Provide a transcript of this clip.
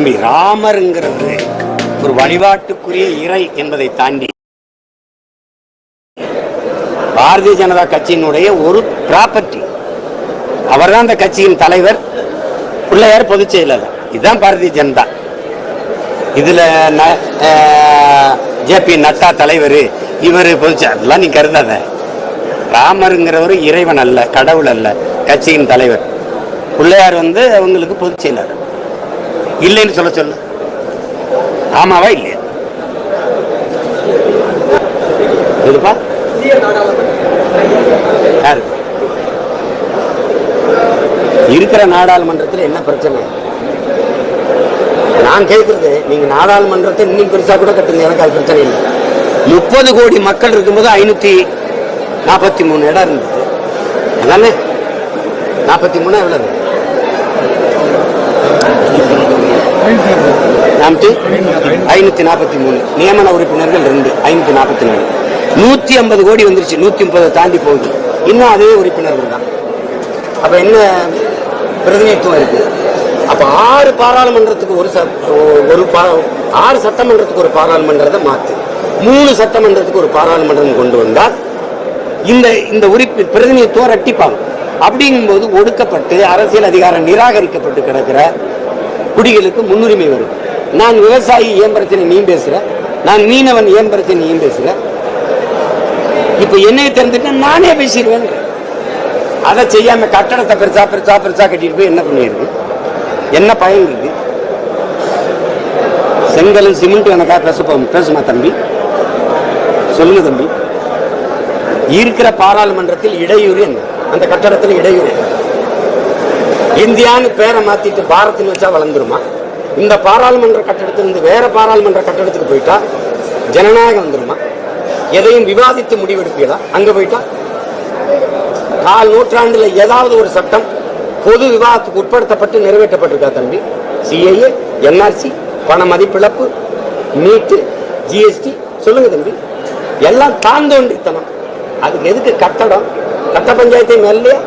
தம்பி ராமருங்கிறது ஒரு வழிபாட்டுக்குரிய இறை என்பதை தாண்டி பாரதிய ஜனதா கட்சியினுடைய ஒரு ப்ராப்பர்ட்டி அவர்தான் அந்த கட்சியின் தலைவர். பிள்ளையார் பொதுச் செயலர் இதுதான் பாரதிய ஜனதா. இதுல ஜேபி நட்டா தலைவர் இவர் பொதுச் அதெல்லாம் நீ கருதாத. ராமருங்கிறவர் இறைவன் அல்ல கடவுள் அல்ல கட்சியின் தலைவர். பிள்ளையார் வந்து அவங்களுக்கு பொதுச் செயலர் இல்லைன்னு சொல்ல சொல்லு. ஆமாவா இல்லையா? இருப்பா யாரு? இருக்கிற நாடாளுமன்றத்தில் என்ன பிரச்சனை? நான் கேட்கறது நீங்க நாடாளுமன்றத்தை இன்னும் பெருசா கூட கட்டுங்க எனக்கு அது பிரச்சனை இல்லை. முப்பது கோடி மக்கள் இருக்கும்போது ஐநூத்தி நாற்பத்தி மூணு இடம் இருந்தது. அதானே நாற்பத்தி மூணு எவ்வளவு? நாற்பத்தி ஐநூத்தி நாற்பத்தி மூணு. நியமன உறுப்பினர்கள் ரெண்டு ஐநூத்தி நாற்பத்தி நாலு. நூத்தி ஐம்பது கோடி வந்துருச்சு நூத்தி முப்பதை தாண்டி போகுது. இன்னும் அதே உறுப்பினர்கள் தான். அப்ப என்ன பிரதிநிதித்துவம் இருக்கு? அப்ப ஆறு பாராளுமன்றத்துக்கு ஒரு ச- ஒரு பா- ஆறு சட்டமன்றத்துக்கு ஒரு பாராளுமன்றத்தை மாத்து. மூணு சட்டமன்றத்துக்கு ஒரு பாராளுமன்றம் கொண்டு வந்தால் இந்த இந்த உறுப்பி பிரதிநிதித்துவம் ரட்டிப்பாங்க அப்படிங்கும்போது ஒடுக்கப்பட்டு அரசியல் அதிகாரம் நிராகரிக்கப்பட்டு கிடக்கிற குடிகளுக்கு முன்னுரிமை வரும். நான் விவசாயி ஏன் பிரச்சனை நீ பேசுகிறேன் நான் மீனவன் ஏன் பிரச்சனை நீ இப்போ இப்ப என்னைய தெரிஞ்சுட்டு நானே பேசிடுவேன். அதை செய்யாமல் கட்டடத்தை பெருசா பெருசா பெருசா கட்டிட்டு போய் என்ன பண்ணிடுது என்ன பயன் இருக்கு செங்கலும் சிமெண்ட் எனக்கா பேச பேசுமா தம்பி? சொல்லுங்க தம்பி. இருக்கிற பாராளுமன்றத்தில் இடையூறு என்ன? அந்த கட்டடத்தில் இடையூறு என்ன? இந்தியான்னு பேரை மாத்திட்டு பாரத்னு வச்சா வளர்ந்துருமா? இந்த பாராளுமன்ற கட்டடத்திலிருந்து வேற பாராளுமன்ற கட்டடத்துக்கு போயிட்டா ஜனநாயகம் வந்துருமா? எதையும் விவாதித்து முடிவெடுப்பீங்களா அங்க போயிட்டா? கால் நூற்றாண்டுல ஏதாவது ஒரு சட்டம் பொது விவாதத்துக்கு உட்படுத்தப்பட்டு நிறைவேற்றப்பட்டிருக்கா தம்பி? சிஏஏ என்ஆர்சி பண மதிப்பிழப்பு நீட்டு ஜிஎஸ்டி சொல்லுங்க தம்பி. எல்லாம் தாழ்ந்தோண்டித்தனம் அதுக்கு எதுக்கு கட்டடம்? கட்ட பஞ்சாயத்தை இல்லையா